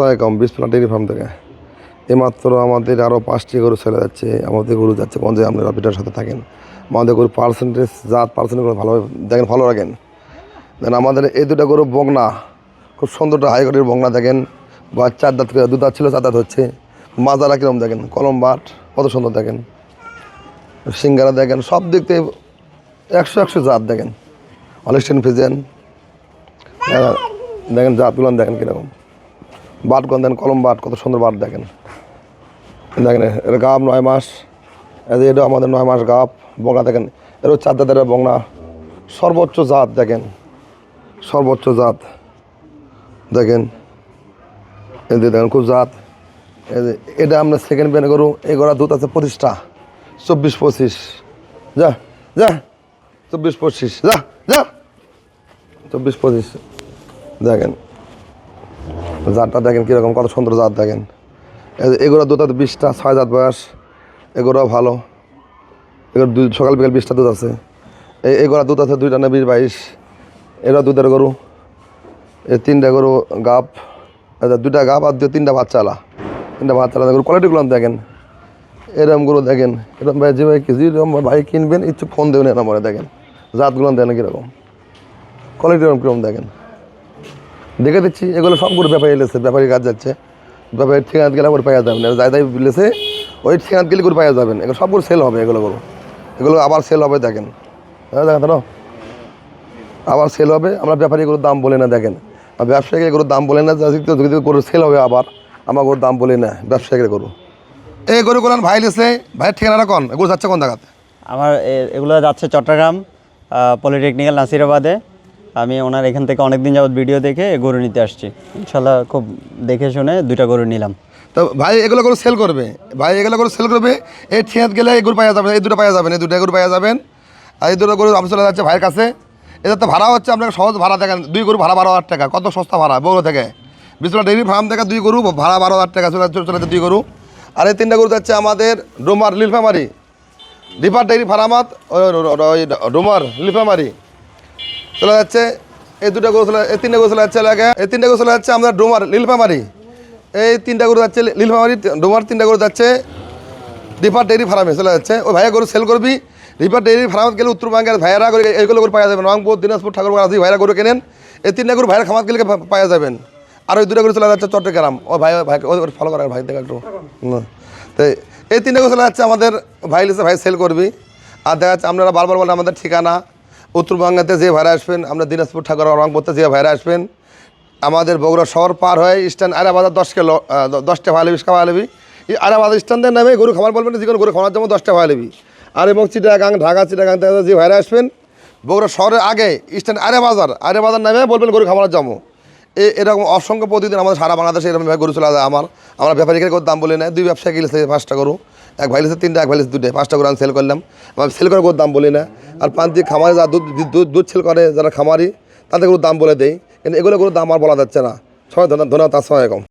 ছয় কম বিসপ্লা dairy farm থেকে। এইমাত্র আমাদের আরও পাঁচটি গরু ছেড়ে যাচ্ছে, আমাদের গরু যাচ্ছে গঞ্জে, আপনারা পিটার সাথে থাকেন। আমাদের গরু পার্সেন্টেজ জাত পার্সেন্টেজ ভালো দেখেন ভালো রাখেন। দেন আমাদের এই দুটো গরু বগনা খুব সুন্দরটা হাই কোয়ালিটির বগনা দেখেন। বা চার দাঁত দু দাঁত ছিল চার দাঁত হচ্ছে। মাজারা কীরকম দেখেন, কলম বাট, কত সুন্দর দেখেন। সিঙ্গারা দেখেন, সব দিক থেকে একশো একশো জাত দেখেন। অলিস্টেন ফিজেন দেখেন জাতগুলো দেখেন কীরকম। বাট দেন কলম বাট, কত সুন্দর বাট দেখেন। দেখেন এটা গাপ নয় মাস এটা আমাদের নয় মাস গাপ বগনা দেখেন, এরও চার দাঁতের বগনা সর্বোচ্চ জাত দেখেন, সর্বোচ্চ জাত। দেখেন যে দেখেন, খুব জাত। এটা আমরা সেকেন্ড বেনে করু এগুলা দুধ আছে পঁচিশটা, চব্বিশ পঁচিশ। যা যা, চব্বিশ পঁচিশ, যা যা, চব্বিশ পঁচিশ। দেখেন জাতটা দেখেন কীরকম, কত সুন্দর জাত দেখেন। এগুলো দুধ আছে বিশটা, ছয় জাত বয়স। এগুলো ভালো। এগুলো দুই, সকাল বিকাল বিশটা দুধ আছে। এই এগুলো দুধ আছে দুইটা না বিশ, বাইশ। এরা দুধের গরু। এই তিনটা গরু, গাপ। আচ্ছা দুইটা গাপ আর দুই- তিনটা বাচ্চালা। তিনটা বাচ্চালা গরু কোয়ালিটিগুলো দেখেন। এরকম গরু দেখেন। এরম ভাই, যে ভাই যেরকম ভাই কিনবেন ইচ্ছুক ফোন দেবেন এরম দেখেন। জাতগুলো দেখেন কীরকম। কোয়ালিটি এরকম কীরকম দেখেন। দেখে দিচ্ছি, এগুলো সব গরু ব্যাপারী এলেছে ব্যাপারী কাজ যাচ্ছে। ব্যাপারী ঠিকানা গেলে করে পাওয়া যাবেন যাই তাই বিলেছে ওই ঠিকানাত গেলে করে পাওয়া যাবেন এগুলো সব গরু সেল হবে, এগুলো এগুলো আবার সেল হবে, দেখেন। হ্যাঁ দেখেন তো? আবার সেল হবে, আমরা ব্যাপারী গরুর দাম বলে না, দেখেন। আর ব্যবসায়ীকে গরুর দাম বলে না যদি গরু সেল হবে আবার আমার গরুর দাম বলে না, ব্যবসায়ীকে গরু এই গরু কোন ভাই লেছে, ভাইয়ের ঠিকানাটা কোন? গরু যাচ্ছে কোন জায়গাতে? আমার এগুলো যাচ্ছে চট্টগ্রাম পলিটেকনিক্যাল নাসিরাবাদে। আমি ওনার এখান থেকে অনেক দিন যাবত ভিডিও দেখে গরু নিতে আসছি। ইনশাল্লাহ খুব দেখে শুনে দুইটা গরু নিলাম। তো ভাই, এগুলো গরু সেল করবে। ভাই, এগুলো গরু সেল করবে। এই ঠিকাত গেলে এই গরু পাওয়া যাবেন এই দুটো পাওয়া যাবেন এই দুটো গরু পাওয়া যাবেন আর এই দুটো গরু আমি চলে যাচ্ছে ভাইয়ের কাছে। এদের তো ভাড়া হচ্ছে, আপনাকে সহজ ভাড়া দেখেন। দুই গরু ভাড়া বারো হাজার টাকা, কত সস্তা ভাড়া বগুড়া থেকে। বিশ্বনাথ ডেইরি ফার্ম থেকে দুই গরু, ভাড়া বারো হাজার টাকা, চলে চলে যাচ্ছে দুই গরু। আর এই তিনটা গরু যাচ্ছে আমাদের ডোমার, লিলফামারি। ডিপার ডেইরি ফার্মাত ওই, ডোমার, লিলফামারি। চলে যাচ্ছে। এই দুটো গরু চলে এই তিনটা গরু চলে যাচ্ছে এলাকা এই তিনটা গরু চলে যাচ্ছে আমাদের ডোমার লীলফামারি এই তিনটা গরু যাচ্ছে লীলফামারি ডোমার তিনটা গরু যাচ্ছে রিপার ডেয়ারি ফার্মে চলে যাচ্ছে। ওই ভাইয়া গরু সেল করবি, রিপার ডেয়ারি ফার্মে গেলে উত্তরবঙ্গের ভাইয়ারা করে এইগুলো করে পাওয়া যাবেন রংপুর, দিনাজপুর ঠাকুরবাড়ি আদি ভাইরা গরু কেনেন, এই তিনটা গরু ভাইয়ের খামাত গেলে পাওয়া যাবেন। আর ওই দুটো গরু চলে যাচ্ছে চট্টগ্রাম। ও ভাই ভাই ফলো করার ভাই দেখা একটু। তো এই তিনটা গরু চলে যাচ্ছে আমাদের ভাই লিসে ভাই সেল করবি। আর দেখা যাচ্ছে আপনারা বারবার বলেন আমাদের ঠিকানা। উত্তরবঙ্গেতে যে ভাইরা আসবেন, আমরা দিনাজপুর ঠাকুর রংপুরতে যে ভাইরা আসবেন, আমাদের বগুড়া শহর পার হয়ে স্ট্যান্ড আরে বাজার দশ কিলো দশটা ভালো বিশ খাওয়া লেবি এই আরে বাজার স্ট্যান্ডের নামে গরু খাবার বলবেন যে কোনো গরু খাওয়ার জন্য দশটা ভালো লেবি আর এবং চিটাগাং, ঢাকা, চিটাগাং যে ভাইরা আসবেন, বগুড়া শহরের আগে স্ট্যান্ড আরে বাজার আরে বাজার নামে বলবেন গরু খাবার এ এরকম অসংখ্য প্রতিদিন আমাদের সারা বাংলাদেশে এরকম গরু চলে যায় আমার আমরা ব্যাপারীকে দাম বলি না দুই ব্যবসায়ী গেলে পাঁচটা গরু এক ভাই লিখে তিনটা এক ভাই দুটো পাঁচটা গরু আমি সেল করলাম আমি সেল করে দাম বলি না আর পান প্রান্তিক খামারে যারা দুধ দুধ দুধ সেল করে যারা খামারি তাদের গরুর দাম বলে দেয় কিন্তু এগুলো কোনো দাম আর বলা যাচ্ছে না সবাই ধন্যবাদ ধন্যবাদ আসসালামাইকুম